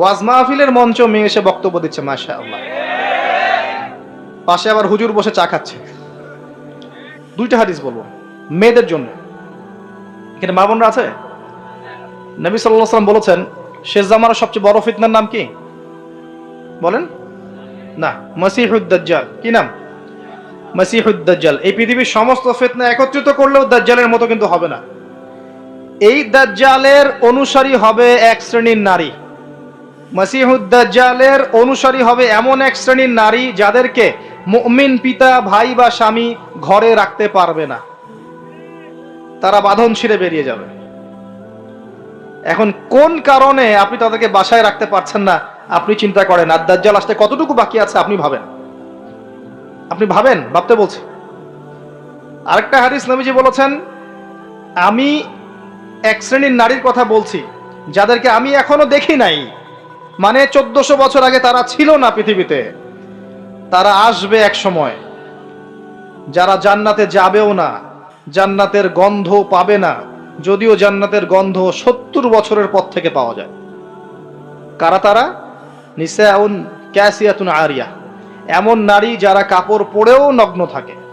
ওয়াজ মাহফিলের মঞ্চ মেয়ে এসে বক্তব্য দিচ্ছে মাসা আল্লাহ পাশে আবার হুজুর বসে চা খাচ্ছে। দুইটা হাদিস বলব, মেয়েদের জন্য। এখানে মা বোনরা আছে? নবী সাল্লাহ সাল্লাম বলেছেন, শেষ জামানের সবচেয়ে বড় ফিতনার নাম কি? বলেন। না মসিহুদ্দাজ্জাল কি নাম? মসিহুদ্দাজ্জাল এই পৃথিবীর সমস্ত ফিতনা একত্রিত করলেও দাজ্জালের মতো কিন্তু হবে না। এই দাজ্জালের অনুসারী হবে এক শ্রেণির নারী। মসিহুদ্দাজ্জালের অনুসারী হবে এমন এক শ্রেণির নারী যাদেরকে মুমিন পিতা, ভাই বা স্বামী ঘরে রাখতে পারবে না। তারা বাঁধন ছিঁড়ে বেরিয়ে যাবে। এখন কোন কারণে আপনি তাদেরকে বাসায় রাখতে পারছেন না, আপনি চিন্তা করেন, আর দাজ্জাল আসতে কতটুকু বাকি আছে আপনি ভাবেন? আপনি ভাবেন? ভাবতে বলছি। আরেকটা হাদিস নবীজি বলেছেন, আমি এক শ্রেণির নারীর কথা বলছি, যাদেরকে আমি এখনও দেখি নাই মানে চোদ্দশো বছর আগে তারা ছিল না পৃথিবীতে। তারা আসবে এক সময়। যারা জান্নাতে যাবেও না, জান্নাতের গন্ধ পাবে না, যদিও জান্নাতের গন্ধ সত্তর বছরের পর থেকে পাওয়া যায়। কারা তারা? নিসাউন ক্যাসিয়াতুন আরিয়া। এমন নারী যারা কাপড় পরেও নগ্ন থাকে।